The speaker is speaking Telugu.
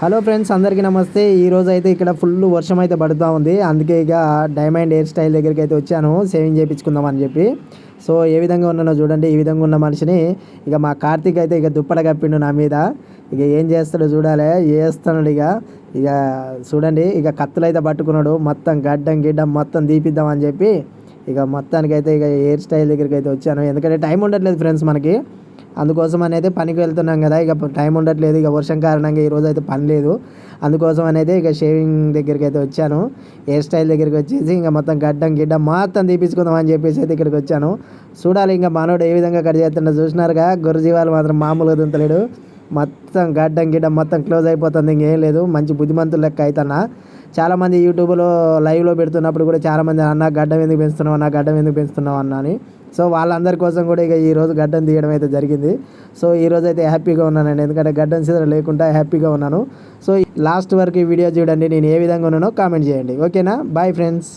హలో ఫ్రెండ్స్ అందరికీ నమస్తే. ఈ రోజు అయితే ఇక్కడ ఫుల్ వర్షం అయితే పడుతూ ఉంది. అందుకే ఇక డైమండ్ హెయిర్ స్టైల్ దగ్గరికి అయితే వచ్చాను. సేవింగ్ చేయించుకుందాం అని చెప్పి. సో ఏ విధంగా ఉన్నానో చూడండి. ఈ విధంగా ఉన్న మనిషిని ఇక మా కార్తీక్ అయితే ఇక దుప్పట కప్పిండు నా మీద. ఇక ఏం చేస్తాడో చూడాలి. చేస్తున్నాడు ఇక. ఇక చూడండి ఇక కత్తులు అయితే పట్టుకున్నాడు. మొత్తం గడ్డం గిడ్డం మొత్తం తీపిద్దాం అని చెప్పి ఇక మొత్తానికి అయితే ఇక హెయిర్ స్టైల్ దగ్గరికి అయితే వచ్చాను. ఎందుకంటే టైం ఉండట్లేదు ఫ్రెండ్స్ మనకి. అందుకోసం అనేది పనికి వెళ్తున్నాం కదా. ఇక టైం ఉండట్లేదు. ఇక వర్షం కారణంగా ఈరోజు అయితే పని లేదు. అందుకోసం అనేది ఇక షేవింగ్ దగ్గరికి అయితే వచ్చాను. హెయిర్ స్టైల్ దగ్గరికి వచ్చేసి ఇంకా మొత్తం గడ్డం గిడ్డం మొత్తం తీపించుకుందాం అని చెప్పేసి అయితే ఇక్కడికి వచ్చాను. చూడాలి ఇంకా మనోడు ఏ విధంగా కట్ చేస్తుండో చూసినారుగా. గురుజీవాలు మాత్రం మామూలుగా దింతలేడు. మొత్తం గడ్డం గిడ్డం మొత్తం క్లోజ్ అయిపోతుంది ఇంకేం లేదు. మంచి బుద్ధిమంతులు లెక్క అవుతున్నా చాలామంది యూట్యూబ్లో లైవ్లో పెడుతున్నప్పుడు కూడా చాలామంది అన్న గడ్డం ఎందుకు పెంచుతున్నావు అన్న గడ్డం ఎందుకు పెంచుతున్నావు అన్న అని. సో వాళ్ళందరి కోసం కూడా ఇక ఈ రోజు గడ్డం తీయడం అయితే జరిగింది. సో ఈ రోజు అయితే హ్యాపీగా ఉన్నానండి. ఎందుకంటే గడ్డం సీజన్ లేకుండా హ్యాపీగా ఉన్నాను. సో లాస్ట్ వరకు ఈ వీడియో చూడండి. నేను ఏ విధంగా ఉన్నానో కామెంట్ చేయండి. ఓకేనా? Bye friends.